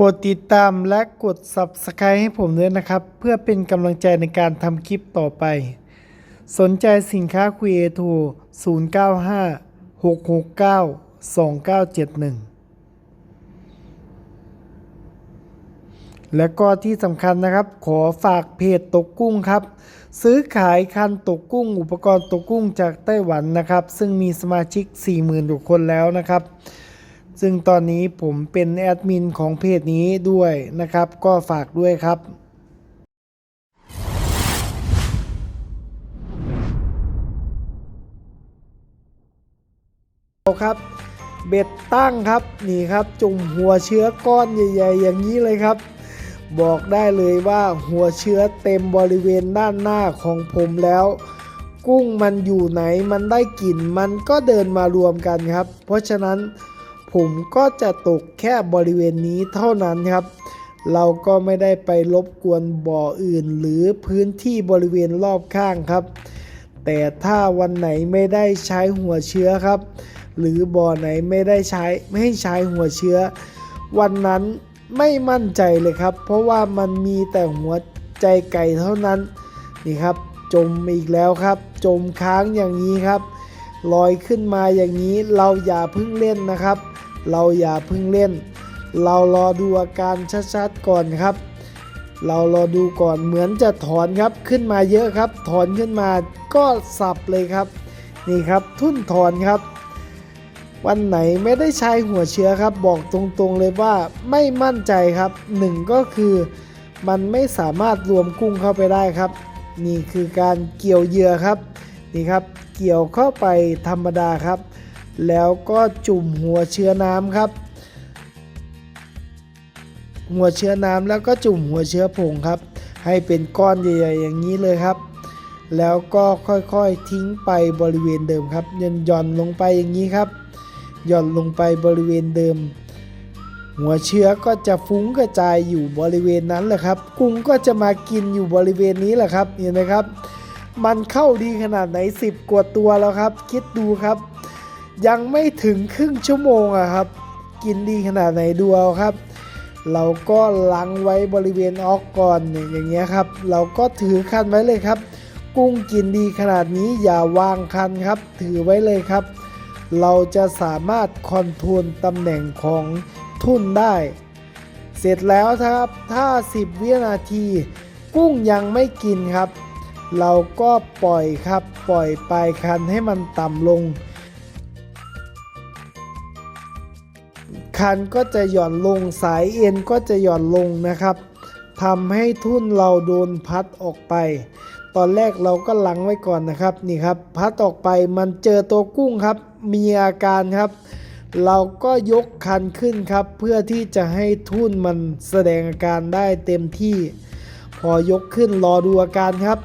โปรดติดตามและกด Subscribe ให้ผมด้วยนะครับ เพื่อเป็นกำลังใจในการทำคลิปต่อไป สนใจสินค้าคุยโทร095 669 2971 และก็ที่สำคัญนะครับ ขอฝากเพจตกกุ้งครับ ซื้อขายคันตกกุ้ง อุปกรณ์ตกกุ้งจากไต้หวันนะครับ ซึ่งมีสมาชิก 40,000กว่าคนแล้วนะครับ ซึ่งตอนนี้ผมเป็นแอดมินของเพจนี้ด้วยนะครับ ก็ฝากด้วยครับครับเบ็ดตั้งครับนี่ครับจุ่มหัวเชื้อก้อนใหญ่ ๆ อย่างนี้เลยครับ บอกได้เลยว่าหัวเชื้อเต็มบริเวณด้านหน้าของผมแล้ว กุ้งมันอยู่ไหนมันได้กลิ่นมันก็เดินมารวมกันครับ เพราะฉะนั้น ผมก็จะตกแค่บริเวณนี้เท่านั้นครับ เราก็ไม่ได้ไปรบกวนบ่ออื่นหรือพื้นที่บริเวณรอบข้างครับ แต่ถ้าวันไหนไม่ได้ใช้หัวเชื้อครับ หรือบ่อไหนไม่ได้ใช้ไม่ให้ใช้หัวเชื้อ วันนั้นไม่มั่นใจเลยครับ เพราะว่ามันมีแต่หัวใจไก่เท่านั้นนี่ครับ จมอีกแล้วครับ จมค้างอย่างนี้ครับลอยขึ้นมาอย่างนี้เราอย่าเพิ่งเล่นนะครับ เราอย่าเพิ่งเล่น เรารอดูอาการชัดๆก่อนครับ เรารอดูก่อนเหมือนจะถอนครับขึ้นมาเยอะครับ ถอนขึ้นมาก็สับเลยครับ นี่ครับทุ่นถอนครับวันไหนไม่ได้ใช้หัวเชื้อครับ บอกตรงๆเลยว่าไม่มั่นใจครับหนึ่งก็คือมันไม่สามารถรวมกุ้งเข้าไปได้ครับ นี่คือการเกี่ยวเหยื่อครับ นี่ครับ เกี่ยวเข้าไปธรรมดาครับ แล้วก็จุ่มหัวเชื้อน้ำครับ หัวเชื้อน้ำแล้วก็จุ่มหัวเชื้อผงครับ ให้เป็นก้อนใหญ่ๆอย่างนี้เลยครับ แล้วก็ค่อยๆทิ้งไปบริเวณเดิมครับย่อนย่อนลงไปอย่างนี้ครับหย่อนลงไปบริเวณเดิม หัวเชื้อก็จะฟุ้งกระจายอยู่บริเวณนั้นแหละครับ กุ้งก็จะมากินอยู่บริเวณนี้แหละครับเห็นไหมครับ มันเข้าดีขนาดไหน 10 กว่าตัวแล้วครับ คิดดูครับ ยังไม่ถึงครึ่งชั่วโมงอะครับ กินดีขนาดไหนดูเอาครับ เราก็ลังไว้บริเวณออกก่อนเนี่ยอย่างเงี้ยครับ เราก็ถือคันไว้เลยครับ กุ้งกินดีขนาดนี้อย่าวางคันครับ ถือไว้เลยครับ เราจะสามารถคอนโทรลตำแหน่งของทุ่นได้ เสร็จแล้วครับ ถ้า 10 วินาที กุ้งยังไม่กินครับ เราก็ปล่อยครับ ปล่อยปลายคันให้มันต่ำลง คันก็จะหย่อนลงสายเอ็นก็จะหย่อนลงนะครับทำให้ทุ่นเราโดนพัดออกไป ตอนแรกเราก็ลังไว้ก่อนนะครับนี่ครับ พัดออกไปมันเจอตัวกุ้งครับ มีอาการครับ เราก็ยกคันขึ้นครับ เพื่อที่จะให้ทุ่นมันแสดงอาการได้เต็มที่ พอยกขึ้นรอดูอาการครับ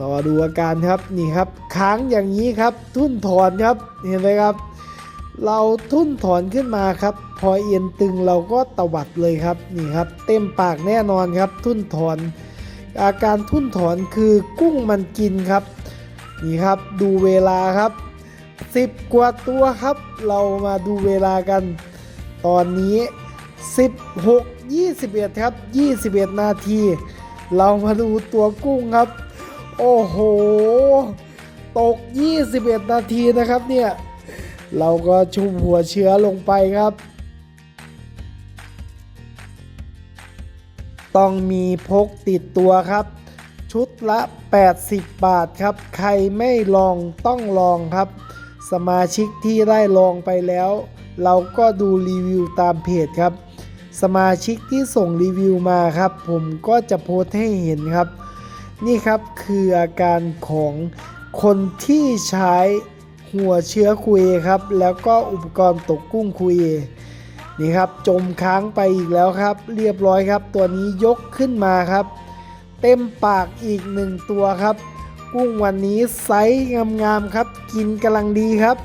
รอดูอาการครับนี่ครับ ค้างอย่างนี้ครับ ทุ่นถอนครับเห็นไหมครับ เราทุ่นถอนขึ้นมาครับ พอเอียนตึงเราก็ตวัดเลยครับนี่ครับ เต็มปากแน่นอนครับ ทุ่นถอน อาการทุ่นถอนคือกุ้งมันกินครับนี่ครับดูเวลาครับ 10 กว่าตัวครับ เรามาดูเวลากัน ตอนนี้ 16 21 ครับ 21 นาที เรามาดูตัวกุ้งครับ โอ้โห ตก 21 นาทีนะครับเนี่ย เราก็ชุบหัวเชื้อลงไปครับ ต้องมีพกติดตัวครับ ชุดละ 80 บาทครับ ใครไม่ลองต้องลองครับ สมาชิกที่ได้ลองไปแล้ว เราก็ดูรีวิวตามเพจครับ สมาชิกที่ส่งรีวิวมาครับ ผมก็จะโพสต์ให้เห็นครับ นี่ครับคืออาการของคนที่ใช้ หัวเชื้อคุยครับ แล้วก็อุปกรณ์ตกกุ้งคุยนี่ครับจมค้างไปอีกแล้วครับ เรียบร้อยครับ ตัวนี้ยกขึ้นมาครับ เต็มปากอีกหนึ่งตัวครับ กุ้งวันนี้ไซส์งามๆครับ กินกำลังดีครับ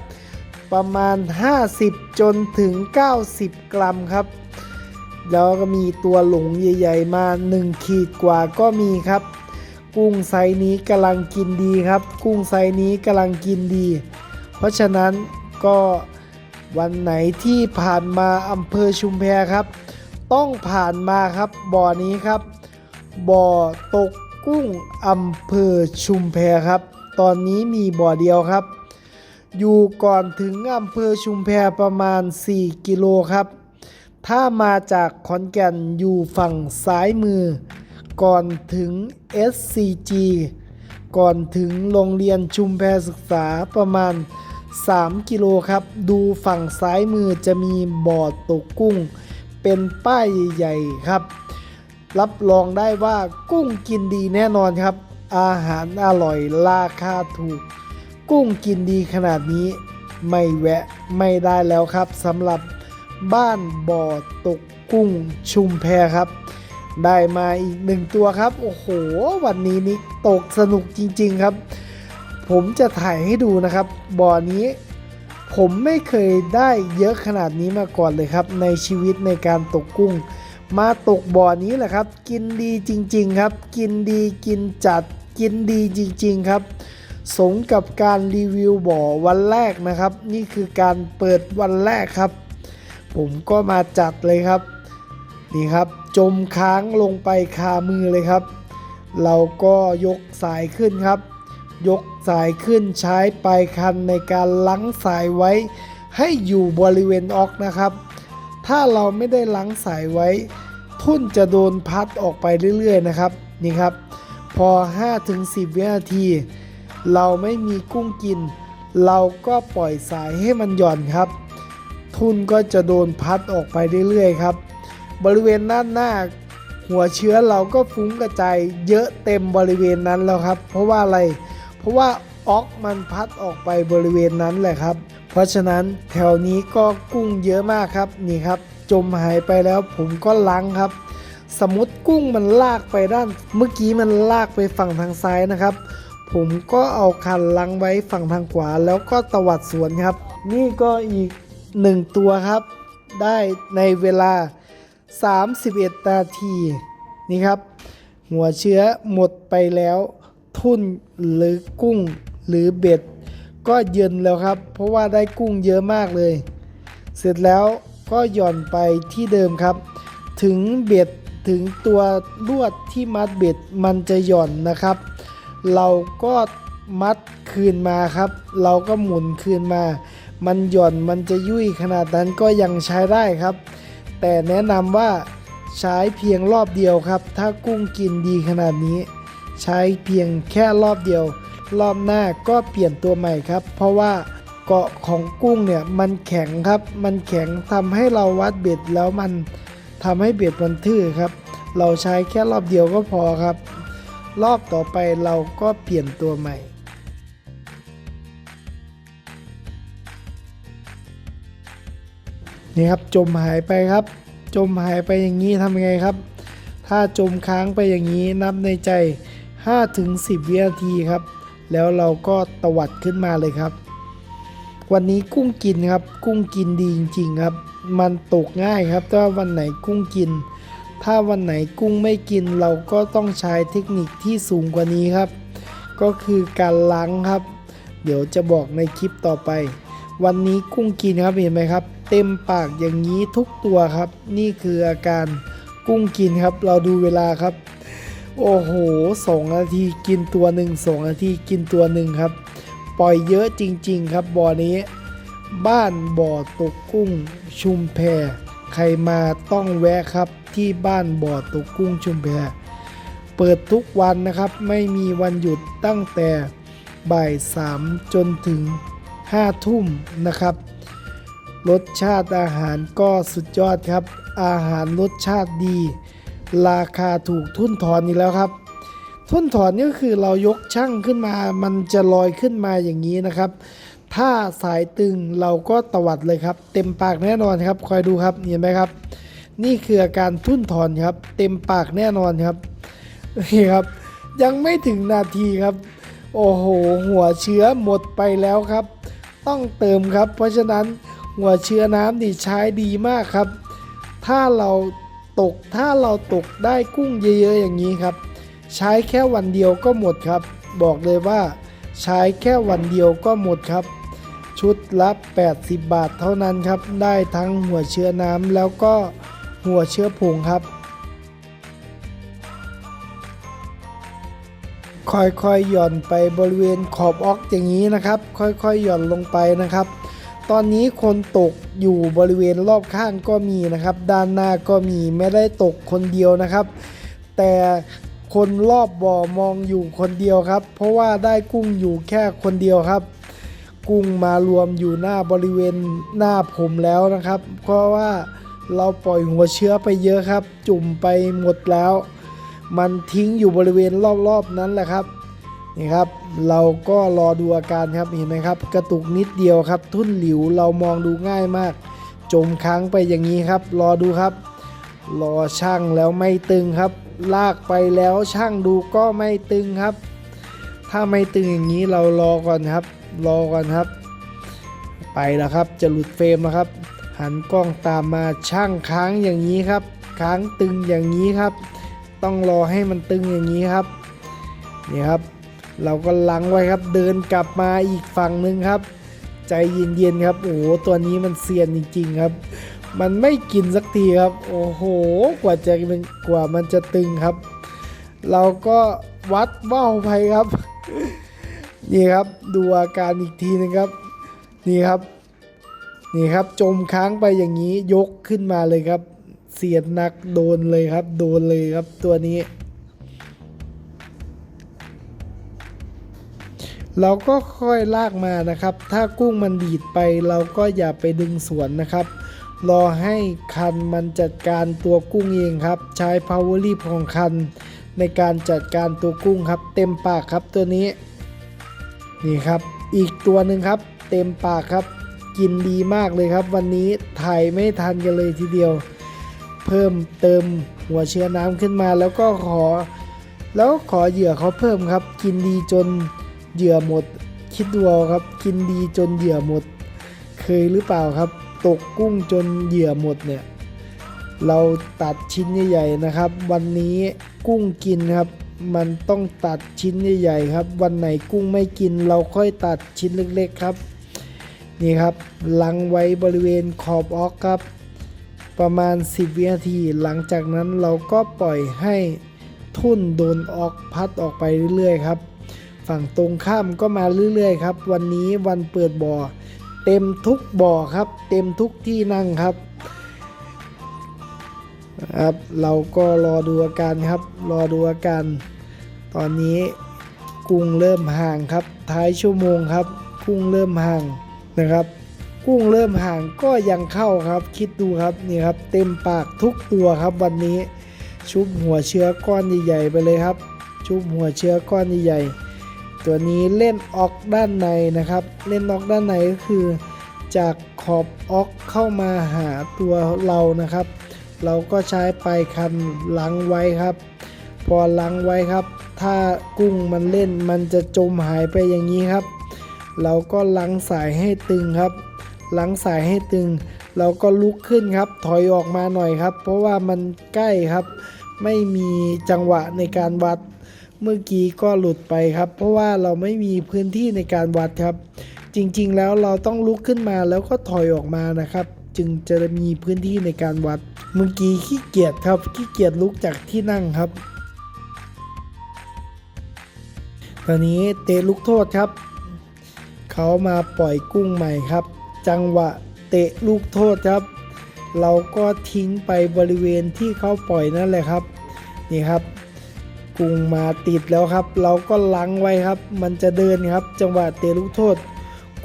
ประมาณ 50 จนถึง 90 กรัมครับ แล้วก็มีตัวหลงใหญ่ ๆ มา 1 ขีดกว่าก็มีครับ กุ้งไซส์นี้กำลังกินดีครับ กุ้งไซส์นี้กำลังกินดี เพราะฉะนั้นก็วันไหนที่ผ่านมาอำเภอชุมแพครับ ต้องผ่านมาครับบ่อนี้ครับ บ่อตกกุ้งอำเภอชุมแพครับ ตอนนี้มีบ่อเดียวครับ อยู่ก่อนถึงอำเภอชุมแพประมาณ 4 กิโลครับ ถ้ามาจากขอนแก่นอยู่ฝั่งซ้ายมือ ก่อนถึง SCG ก่อนถึงโรงเรียนชุมแพศึกษาประมาณ 3 กิโลครับ ดูฝั่งซ้ายมือจะมีบ่อตกกุ้ง เป็นป้ายใหญ่ครับ รับรองได้ว่ากุ้งกินดีแน่นอนครับ อาหารอร่อยราคาถูก กุ้งกินดีขนาดนี้ ไม่แวะไม่ได้แล้วครับสำหรับบ้านบ่อตกกุ้งชุมแพครับ ได้มาอีกหนึ่งตัวครับ โอ้โห วันนี้นี่ตกสนุกจริง ๆ ครับ ผมจะถ่ายให้ดูนะครับบ่อนี้ ผมไม่เคยได้เยอะขนาดนี้มาก่อนเลยครับ ในชีวิตในการตกกุ้ง มาตกบ่อนี้แหละครับ กินดีจริง ๆครับ กินดีกินจัด กินดีจริง ๆครับ สมกับการรีวิวบ่อวันแรกนะครับ นี่คือการเปิดวันแรกครับ ผมก็มาจัดเลยครับนี่ครับจมค้างลงไปคามือเลยครับ เราก็ยกสายขึ้นครับ ยกสายขึ้นใช้ปลายคันในการลังสายไว้ ให้อยู่บริเวณออกนะครับ ถ้าเราไม่ได้ลังสายไว้ ทุ่นจะโดนพัดออกไปเรื่อยๆนะครับนี่ครับ พอ 5-10 วินาที เราไม่มีกุ้งกิน เราก็ปล่อยสายให้มันหย่อนครับ ทุ่นก็จะโดนพัดออกไปเรื่อยๆครับ บริเวณด้านหน้าหัวเชื้อเราก็ฟุ้งกระจายเยอะเต็มบริเวณนั้นแล้วครับ เพราะว่าอะไร เพราะว่าออกมันพัดออกไปบริเวณนั้นแหละครับ เพราะฉะนั้นแถวนี้ก็กุ้งเยอะมากครับนี่ครับ จมหายไปแล้วผมก็ล้างครับ สมมติกุ้งมันลากไปด้าน เมื่อกี้มันลากไปฝั่งทางซ้ายนะครับ ผมก็เอาคันลังไว้ฝั่งทางขวา แล้วก็ตวัดสวนครับ นี่ก็อีกหนึ่งตัวครับ ได้ในเวลา 31 นาทีนี่ครับ หัวเชื้อหมดไปแล้ว ทุ่นหรือกุ้งหรือเบ็ด ก็เย็นแล้วครับ เพราะว่าได้กุ้งเยอะมากเลย เสร็จแล้วก็หย่อนไปที่เดิมครับ ถึงเบ็ดถึงตัวลวดที่มัดเบ็ดมันจะหย่อนนะครับ เราก็มัดคืนมาครับ เราก็หมุนคืนมา มันหย่อนมันจะยุ่ยขนาดนั้นก็ยังใช้ได้ครับ แต่แนะนำว่าใช้เพียงรอบเดียวครับ ถ้ากุ้งกินดีขนาดนี้ ใช้เพียงแค่รอบเดียว รอบหน้าก็เปลี่ยนตัวใหม่ครับ เพราะว่าเกาะของกุ้งเนี่ยมันแข็งครับ มันแข็งทำให้เราวัดเบ็ดแล้วมันทำให้เบ็ดมันทื่อครับ เราใช้แค่รอบเดียวก็พอครับ รอบต่อไปเราก็เปลี่ยนตัวใหม่นี่ครับจมหายไปครับ จมหายไปอย่างนี้ทำไงครับ ถ้าจมค้างไปอย่างนี้นับในใจ 5-10 วินาทีครับ แล้วเราก็ตวัดขึ้นมาเลยครับ วันนี้กุ้งกินครับ กุ้งกินดีจริงๆครับ มันตกง่ายครับถ้าวันไหนกุ้งกิน ถ้าวันไหนกุ้งไม่กินเราก็ต้องใช้เทคนิคที่สูงกว่านี้ครับ ก็คือการล้างครับ เดี๋ยวจะบอกในคลิปต่อไป วันนี้กุ้งกินครับเห็นไหมครับ เต็มปากอย่างนี้ทุกตัวครับ นี่คืออาการกุ้งกินครับ เราดูเวลาครับ โอ้โหสองนาทีกินตัวหนึ่งสองนาทีกินตัวหนึ่งครับ ปล่อยเยอะจริง ๆ ครับบ่อนี้ บ้านบ่อตกกุ้งชุมแพใครมาต้องแวะครับที่บ้านบ่อตกกุ้งชุมแพเปิดทุกวันนะครับไม่มีวันหยุดตั้งแต่บ่ายสามจนถึงห้าทุ่มนะครับ รสชาติอาหารก็สุดยอดครับ อาหารรสชาติดี ราคาถูกทุ่นถอนอีกแล้วครับ ทุ่นถอนนี่ก็คือเรายกช่างขึ้นมา มันจะลอยขึ้นมาอย่างนี้นะครับ ถ้าสายตึงเราก็ตวัดเลยครับ เต็มปากแน่นอนครับ คอยดูครับเห็นไหมครับ นี่คืออาการทุ่นถอนครับ เต็มปากแน่นอนครับนี่ครับ ยังไม่ถึงนาทีครับ โอ้โห หัวเชื้อหมดไปแล้วครับ ต้องเติมครับ เพราะฉะนั้นหัวเชื้อน้ำนี่ใช้ดีมากครับ ถ้าเรา ตกถ้าเราตกได้กุ้งเยอะๆอย่างนี้ครับ ใช้แค่วันเดียวก็หมดครับ บอกเลยว่า ใช้แค่วันเดียวก็หมดครับ ชุดละ80 บาทเท่านั้นครับ ได้ทั้งหัวเชื้อน้ำแล้วก็หัวเชื้อผงครับค่อยๆหย่อนไปบริเวณขอบออกอย่างนี้นะครับ ค่อยๆหย่อนลงไปนะครับ ตอนนี้คนตกอยู่บริเวณรอบข้างก็มีนะครับ ด้านหน้าก็มีไม่ได้ตกคนเดียวนะครับ แต่คนรอบบ่อมองอยู่คนเดียวครับ เพราะว่าได้กุ้งอยู่แค่คนเดียวครับ กุ้งมารวมอยู่หน้าบริเวณหน้าผมแล้วนะครับ เพราะว่าเราปล่อยหัวเชื้อไปเยอะครับ จุ่มไปหมดแล้ว มันทิ้งอยู่บริเวณรอบๆนั้นแหละครับ นี่ครับเราก็รอดูอาการครับเห็นไหมครับ กระตุกนิดเดียวครับ ทุ่นหลิวเรามองดูง่ายมาก จมค้างไปอย่างนี้ครับ รอดูครับ รอช่างแล้วไม่ตึงครับ ลากไปแล้วช่างดูก็ไม่ตึงครับ ถ้าไม่ตึงอย่างนี้เรารอก่อนครับ รอก่อนครับ ไปแล้วครับจะหลุดเฟรมแล้วครับ หันกล้องตามมาช่างค้างอย่างนี้ครับ ค้างตึงอย่างนี้ครับ ต้องรอให้มันตึงอย่างนี้ครับนี่ครับ เราก็ลังไว้ครับเดินกลับมาอีกฝั่งหนึ่งครับ ใจเย็นๆครับโอ้โหตัวนี้มันเซียนจริงๆครับ มันไม่กินสักทีครับ โอ้โหกว่าจะเป็นกว่ามันจะตึงครับ เราก็วัดเบ้าไปครับ นี่ครับดูอาการอีกทีนึงครับ นี่ครับนี่ครับจมค้างไปอย่างนี้ยกขึ้นมาเลยครับ เสียดหนักโดนเลยครับ โดนเลยครับตัวนี้ เราก็ค่อยลากมานะครับ ถ้ากุ้งมันดีดไปเราก็อย่าไปดึงสวนนะครับ รอให้คันมันจัดการตัวกุ้งเองครับ ใช้ power leap ของคัน ในการจัดการตัวกุ้งครับ เต็มปากครับตัวนี้ นี่ครับ อีกตัวหนึ่งครับ เต็มปากครับ กินดีมากเลยครับ วันนี้ถ่ายไม่ทันกันเลยทีเดียว เพิ่มเติมหัวเชื้อน้ำขึ้นมาแล้วก็ขอ แล้วขอเหยื่อเขาเพิ่มครับ กินดีจน เหยื่อหมด คิดดูเอาครับ กินดีจนเหยื่อหมด เคยหรือเปล่าครับ ตกกุ้งจนเหยื่อหมดเนี่ย เราตัดชิ้นใหญ่ๆนะครับ วันนี้กุ้งกินครับ มันต้องตัดชิ้นใหญ่ๆครับ วันไหนกุ้งไม่กิน เราค่อยตัดชิ้นเล็กๆครับ นี่ครับลังไว้บริเวณขอบออกครับประมาณ 10 วินาที หลังจากนั้นเราก็ปล่อยให้ทุ่นโดนออกพัดออกไปเรื่อยๆครับ ฝั่งตรงข้ามก็มาเรื่อยๆครับ วันนี้วันเปิดบ่อ เต็มทุกบ่อครับ เต็มทุกที่นั่งครับครับ เราก็รอดูอาการครับ รอดูอาการ ตอนนี้กุ้งเริ่มห่างครับ ท้ายชั่วโมงครับ กุ้งเริ่มห่างนะครับ กุ้งเริ่มห่างก็ยังเข้าครับ คิดดูครับนี่ครับ เต็มปากทุกตัวครับวันนี้ชุบหัวเชื้อก้อนใหญ่ๆไปเลยครับ ชุบหัวเชื้อก้อนใหญ่ๆ ตัวนี้เล่นออกด้านในนะครับ เล่นออกด้านในก็คือ จากขอบออกเข้ามาหาตัวเรานะครับ เราก็ใช้ปลายคันลังไว้ครับ พอลังไว้ครับ ถ้ากุ้งมันเล่นมันจะจมหายไปอย่างนี้ครับ เราก็ลังสายให้ตึงครับลังสายให้ตึง เราก็ลุกขึ้นครับ ถอยออกมาหน่อยครับ เพราะว่ามันใกล้ครับ ไม่มีจังหวะในการวัด เมื่อกี้ก็หลุดไปครับ เพราะว่าเราไม่มีพื้นที่ในการวัดครับ จริงๆ แล้วเราต้องลุกขึ้นมาแล้วก็ถอยออกมานะครับ จึงจะมีพื้นที่ในการวัด เมื่อกี้ขี้เกียจครับขี้เกียจลุกจากที่นั่งครับตอนนี้เตะลูกโทษครับ เขามาปล่อยกุ้งใหม่ครับ จังหวะเตะลูกโทษครับ เราก็ทิ้งไปบริเวณที่เขาปล่อยนั่นแหละครับนี่ครับ กุ้งมาติดแล้วครับ เราก็ลังไว้ครับ มันจะเดินครับ จังหวะเตะลูกโทษ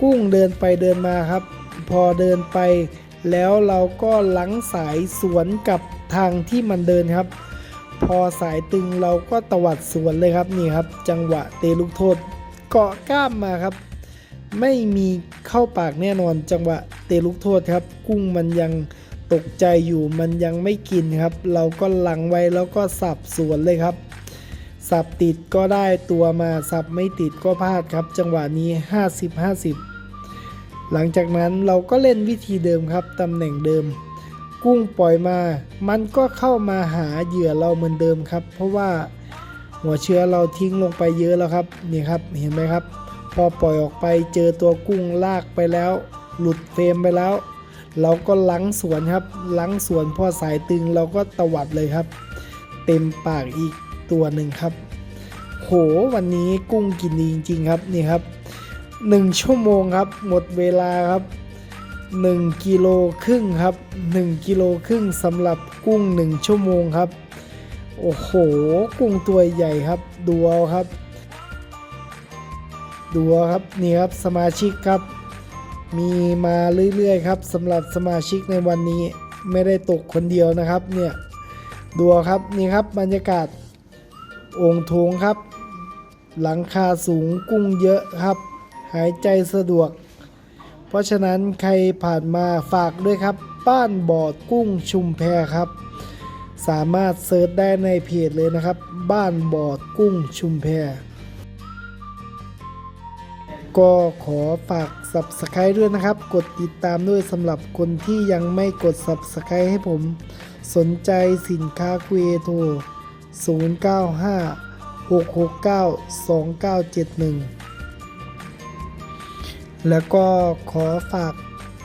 กุ้งเดินไปเดินมาครับ พอเดินไป แล้วเราก็ลังสายสวนกับทางที่มันเดินครับ พอสายตึงเราก็ตวัดสวนเลยครับนี่ครับ จังหวะเตะลูกโทษ เกาะกล้ามมาครับ ไม่มีเข้าปากแน่นอน จังหวะเตะลูกโทษครับ กุ้งมันยังตกใจอยู่มันยังไม่กินครับ เราก็หลังไว้แล้วก็สับสวนเลยครับ สับติดก็ได้ตัวมาสับไม่ติดก็พลาดครับ จังหวะนี้ 50-50 หลังจากนั้นเราก็เล่นวิธีเดิมครับตำแหน่งเดิม กุ้งปล่อยมา มันก็เข้ามาหาเหยื่อเราเหมือนเดิมครับ เพราะว่าหัวเชื้อเราทิ้งลงไปเยอะแล้วครับนี่ครับเห็นไหมครับ พอปล่อยออกไปเจอตัวกุ้งลากไปแล้ว หลุดเฟรมไปแล้ว เราก็ล้างสวนครับล้างสวนพอสายตึงเราก็ตวัดเลยครับ เต็มปากอีก ตัวหนึ่งครับ โหวันนี้กุ้งกินดีจริงๆครับนี่ครับหนึ่งชั่วโมงครับ หมดเวลาครับหนึ่งกิโลครึ่งครับหนึ่งกิโลครึ่งสำหรับกุ้งหนึ่งชั่วโมงครับ โอ้โห กุ้งตัวใหญ่ครับ ดูเอาครับ ดูเอาครับนี่ครับสมาชิกครับ มีมาเรื่อยๆครับสำหรับสมาชิกในวันนี้ไม่ได้ตกคนเดียวนะครับเนี่ยดูครับนี่ครับบรรยากาศ องโถงครับ หลังคาสูงกุ้งเยอะครับ หายใจสะดวก เพราะฉะนั้นใครผ่านมาฝากด้วยครับ บ้านบ่อกุ้งชุมแพครับ สามารถเซิร์ชได้ในเพจเลยนะครับ บ้านบ่อกุ้งชุมแพก็ขอฝาก Subscribe ด้วยนะครับ กดติดตามด้วยสำหรับคนที่ยังไม่กด Subscribe ให้ผม สนใจสินค้าคุยโท 095 669 2971 แล้วก็ขอฝาก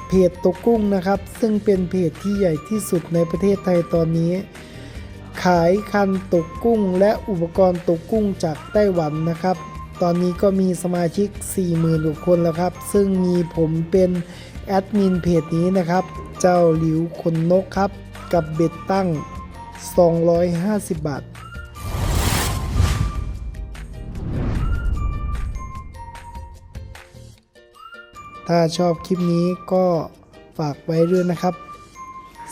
เพจตกกุ้งนะครับ ซึ่งเป็นเพจที่ใหญ่ที่สุดในประเทศไทยตอนนี้ ขายคันตกกุ้งและอุปกรณ์ตกกุ้งจากไต้หวันนะครับ ตอนนี้ก็มีสมาชิก 40,000กว่าคนแล้วครับ ซึ่งมีผมเป็นแอดมินเพจนี้นะครับ เจ้าหลิวขนนกครับ กับเบ็ดตั้ง 250 บาท ถ้าชอบคลิปนี้ก็ฝากไว้ด้วยนะครับ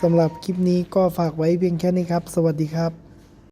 สำหรับคลิปนี้ก็ฝากไว้เพียงแค่นี้ครับ สวัสดีครับ